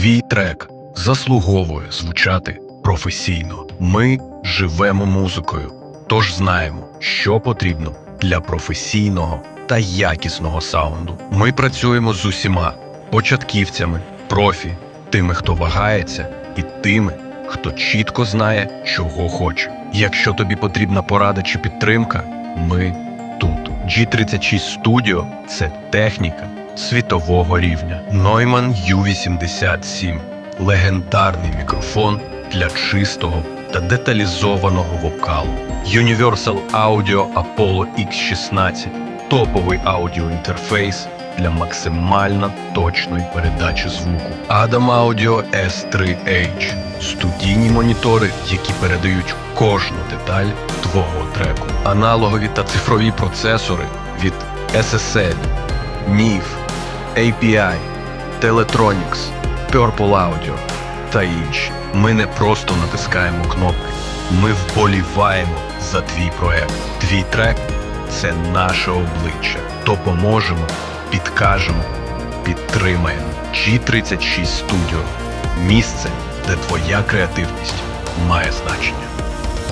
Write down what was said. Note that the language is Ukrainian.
Твій трек заслуговує звучати професійно. Ми живемо музикою, тож знаємо, що потрібно для професійного та якісного саунду. Ми працюємо з усіма початківцями, профі, тими, хто вагається, і тими, хто чітко знає, чого хоче. Якщо тобі потрібна порада чи підтримка, ми тут. G36 Studio – це техніка світового рівня. Neumann U87 – легендарний мікрофон для чистого та деталізованого вокалу. Universal Audio Apollo X16 – топовий аудіоінтерфейс для максимально точної передачі звуку. Adam Audio S3H – студійні монітори, які передають кожну деталь твого треку. Аналогові та цифрові процесори від SSL, NIF, API, Teletronics, Purple Audio та інші. Ми не просто натискаємо кнопки, ми вболіваємо за твій проект. Твій трек це наше обличчя. Допоможемо, підкажемо, підтримаємо. G36 Studio – місце, де твоя креативність має значення.